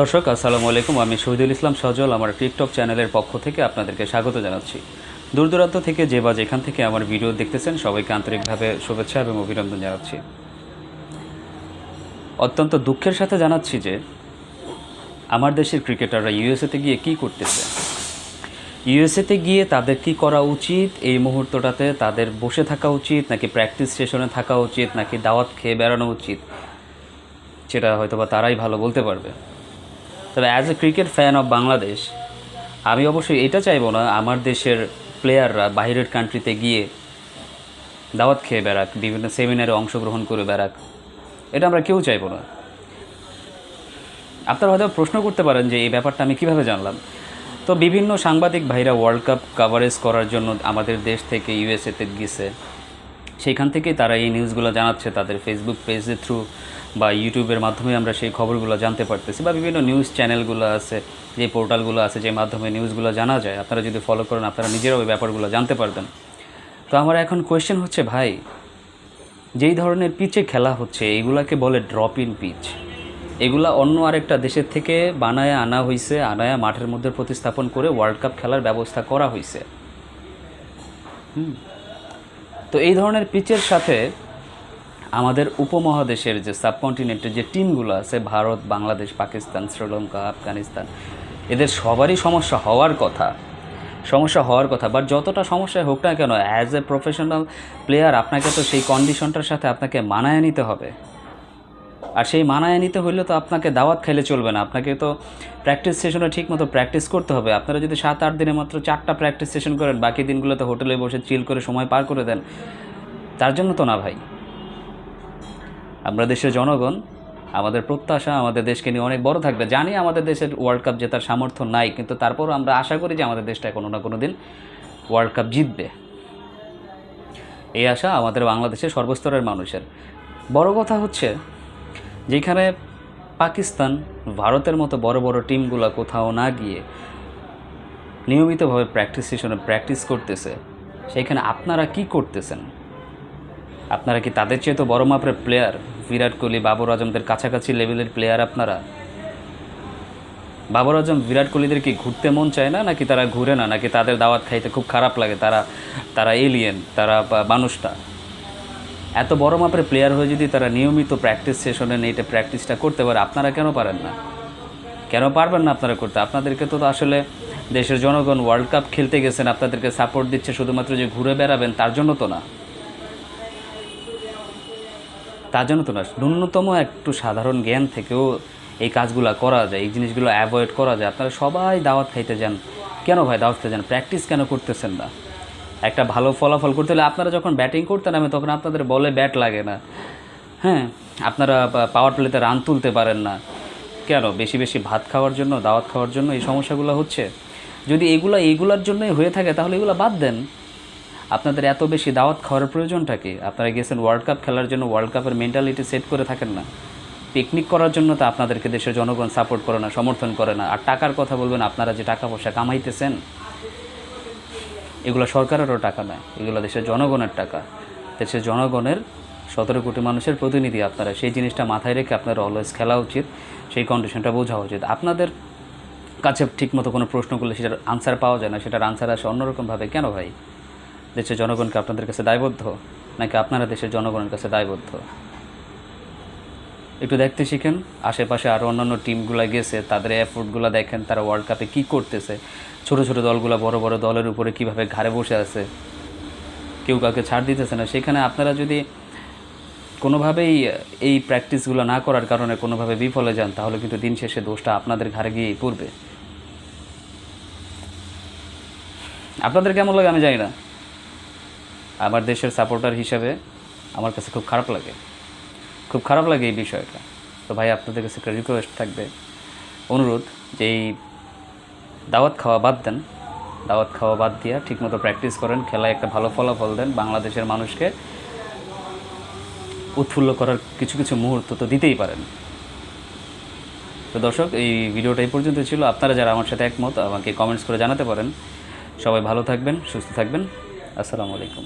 দর্শক, আসসালামু আলাইকুম। আমি শহীদুল ইসলাম সজল, আমার টিকটক চ্যানেলের পক্ষ থেকে আপনাদেরকে স্বাগত জানাচ্ছি। দূর দূরান্ত থেকে যে বা যেখান থেকে আমার ভিডিও দেখতেছেন, সবাইকে আন্তরিকভাবে শুভেচ্ছা এবং অভিনন্দন জানাচ্ছি। অত্যন্ত দুঃখের সাথে জানাচ্ছি যে, আমার দেশের ক্রিকেটাররা ইউএসএতে গিয়ে কি করতেছে? ইউএসএতে গিয়ে তাদের কি করা উচিত? এই মুহূর্তটাতে তাদের বসে থাকা উচিত? নাকি প্র্যাকটিস স্টেশনে থাকা উচিত? নাকি দাওয়াত খেয়ে বেড়ানো উচিত? সেটা হয়তো বা তারাই ভালো বলতে পারবে। তবে as a cricket fan of Bangladesh আমি অবশ্যই এটা চাইব না, আমার দেশের প্লেয়াররা বাইরের কান্ট্রিতে গিয়ে দাওয়াত খেয়ে বেড়াক, বিভিন্ন সেমিনারে অংশগ্রহণ করে বেড়াক, এটা আমরা কেউ চাইব না। আপনারা হয়তো প্রশ্ন করতে পারেন যে এই ব্যাপারটা আমি কীভাবে জানলাম। তো বিভিন্ন সাংবাদিক ভাইরা ওয়ার্ল্ড কাপ কাভারেজ করার জন্য আমাদের দেশ থেকে ইউএসএতে গেছে। সেইখান থেকেই তারা এই নিউজগুলো জানাচ্ছে, তাদের ফেসবুক পেজের থ্রু বা ইউটিউবের মাধ্যমে আমরা সেই খবরগুলো জানতে পারতেছি বা বিভিন্ন নিউজ চ্যানেলগুলো আছে, যে পোর্টালগুলো আছে যে মাধ্যমে নিউজগুলো জানা যায়। আপনারা যদি ফলো করেন, আপনারা নিজেরাও ওই ব্যাপারগুলো জানতে পারবেন। তো আমার এখন কোয়েশ্চেন হচ্ছে, ভাই, যেই ধরনের পিচে খেলা হচ্ছে এগুলাকে বলে ড্রপ ইন পিচ এগুলা অন্য আরেকটা দেশের থেকে বানায় আনা হয়েছে আনায়া মাঠের মধ্যে প্রতিস্থাপন করে ওয়ার্ল্ড কাপ খেলার ব্যবস্থা করা হয়েছে হুম। তো এই ধরনের পিচের সাথে আমাদের উপমহাদেশের যে সাবকন্টিনেন্টের যে টিমগুলো আছে, ভারত, বাংলাদেশ, পাকিস্তান, শ্রীলঙ্কা, আফগানিস্তান, এদের সবারই সমস্যা হওয়ার কথা। সমস্যা হওয়ার কথা বাট যতটা সমস্যা হোক না কেন অ্যাজ এ প্রফেশনাল প্লেয়ার আপনাকে তো সেই কন্ডিশনটার সাথে আপনাকে মানায় নিতে হবে। আর সেই মানায় নিতে হইলে তো আপনাকে দাওয়াত খাইলে চলবে না। আপনাকে তো প্র্যাকটিস সেশনে ঠিক মতো প্র্যাকটিস করতে হবে। আপনারা যদি সাত, আট দিনে মাত্র চারটা প্র্যাকটিস সেশন করেন, বাকি দিনগুলোতে হোটেলে বসে চিল করে সময় পার করে দেন, তার জন্য তো না ভাই। আমরা দেশের জনগণ, আমাদের প্রত্যাশা, আমাদের দেশকে নিয়ে অনেক বড় থাকবে। জানি আমাদের দেশের ওয়ার্ল্ড কাপ জেতার সামর্থ্য নাই, কিন্তু তারপরও আমরা আশা করি যে আমাদের দেশটা কোনো না কোনো দিন ওয়ার্ল্ড কাপ জিতবে। এই আশা আমাদের বাংলাদেশের সর্বস্তরের মানুষের। বড় কথা হচ্ছে যেখানে পাকিস্তান ভারতের মতো বড় বড় টিমগুলো কোথাও না গিয়ে নিয়মিতভাবে প্র্যাকটিস সেশনে প্র্যাকটিস করতেছে, সেখানে আপনারা কি করতেছেন? আপনারা কি তাদের চেয়ে তো বড় মাপের প্লেয়ার বিরাট কোহলি, বাবর আজমদের কাছাকাছি লেভেলের প্লেয়ার আপনারা? বাবর আজম, বিরাট কোহলিদের কি ঘুরতে মন চায় না? নাকি তারা ঘুরে না? নাকি তাদের দাওয়াত খাইতে খুব খারাপ লাগে? তারা তারা এলিয়েন তারা মানুষটা? এত বড় মাপের প্লেয়ার হয়ে যদি তারা নিয়মিত প্র্যাকটিস সেশনে নেই, এটা প্র্যাকটিসটা করতে পারে, আপনারা কেন পারেন না? কেন পারবেন না আপনারা করতে? আপনাদেরকে তো আসলে দেশের জনগণ ওয়ার্ল্ড কাপ খেলতে গেছেন, আপনাদেরকে সাপোর্ট দিচ্ছে শুধুমাত্র যে ঘুরে বেড়াবেন, তার জন্য তো না। তার জন্য তো না। ন্যূনতম একটু সাধারণ জ্ঞান থেকেও এই কাজগুলো করা যায়, এই জিনিসগুলো অ্যাভয়েড করা যায়। আপনারা সবাই দাওয়াত খাইতে যান। কেন ভাই দাওয়াত খাইতে যান? প্র্যাকটিস কেন করতেছেন না? একটা ভালো ফলাফল করতে হলে আপনারা যখন ব্যাটিং করতে নামে তখন আপনাদের বলে ব্যাট লাগে না। হ্যাঁ আপনারা পাওয়ার প্লেতে রান তুলতে পারেন না। কেন? বেশি বেশি ভাত খাওয়ার জন্য, দাওয়াত খাওয়ার জন্য এই সমস্যাগুলো হচ্ছে। যদি এগুলো, এইগুলোর জন্যই হয়ে থাকে, তাহলে এগুলো বাদ দেন। আপনাদের এত বেশি দাওয়াত খাওয়ার প্রয়োজনটা কি? আপনারা গেছেন ওয়ার্ল্ড কাপ খেলার জন্য ওয়ার্ল্ড কাপের মেন্টালিটি সেট করে থাকেন না। পিকনিক করার জন্য তো আপনাদেরকে দেশের জনগণ সাপোর্ট করে না, সমর্থন করে না। আর টাকার কথা বলবেন, আপনারা যে টাকা পয়সা কামাইতেছেন এগুলো সরকারেরও টাকা নয়, এগুলো দেশের জনগণের টাকা। দেশের জনগণের সতেরো কোটি মানুষের প্রতিনিধি আপনারা, সেই জিনিসটা মাথায় রেখে আপনার অলওয়েজ খেলা উচিত, সেই কন্ডিশনটা বোঝা উচিত। আপনাদের কাছে ঠিকমতো কোনো প্রশ্ন করলে সেটার আনসার পাওয়া যায় না, সেটার আনসার আসে অন্যরকমভাবে। কেন ভাই? দেশের জনগণকে আপনাদের কাছে দায়বদ্ধ, নাকি আপনারা দেশের জনগণের কাছে দায়বদ্ধ? একটু দেখতে শিখেন। আশেপাশে আরও অন্যান্য টিমগুলো গেছে, তাদের এফোর্টগুলো দেখেন, তারা ওয়ার্ল্ড কাপে কী করতেছে, ছোট ছোট দলগুলো বড় বড় দলের উপরে কীভাবে ঘাড়ে বসে আছে, কেউ কাউকে ছাড় দিতেছে না। সেখানে আপনারা যদি কোনোভাবেই এই প্র্যাকটিসগুলো না করার কারণে কোনোভাবে বিফলে যান, তাহলে কিন্তু দিন শেষে দোষটা আপনাদের ঘাড়ে গিয়েই পড়বে। আপনাদের কেমন লাগে আমি জানি না। আমার দেশের সাপোর্টার হিসাবে আমার কাছে খুব খারাপ লাগে। খুব খারাপ লাগে এই বিষয়টা। তো ভাই, আপনাদের কাছে একটা রিকোয়েস্ট থাকবে। অনুরোধ যে এই দাওয়াত খাওয়া বাদ দেন। দাওয়াত খাওয়া বাদ দিয়া ঠিকমতো প্র্যাকটিস করেন, খেলায় একটা ভালো ফলাফল দেন। বাংলাদেশের মানুষকে উৎফুল্ল করার কিছু কিছু মুহূর্ত তো দিতেই পারেন। তো দর্শক, এই ভিডিওটা এই পর্যন্ত ছিল। আপনারা যারা আমার সাথে একমত, আমাকে কমেন্টস করে জানাতে পারেন। সবাই ভালো থাকবেন, সুস্থ থাকবেন। আসসালামু আলাইকুম।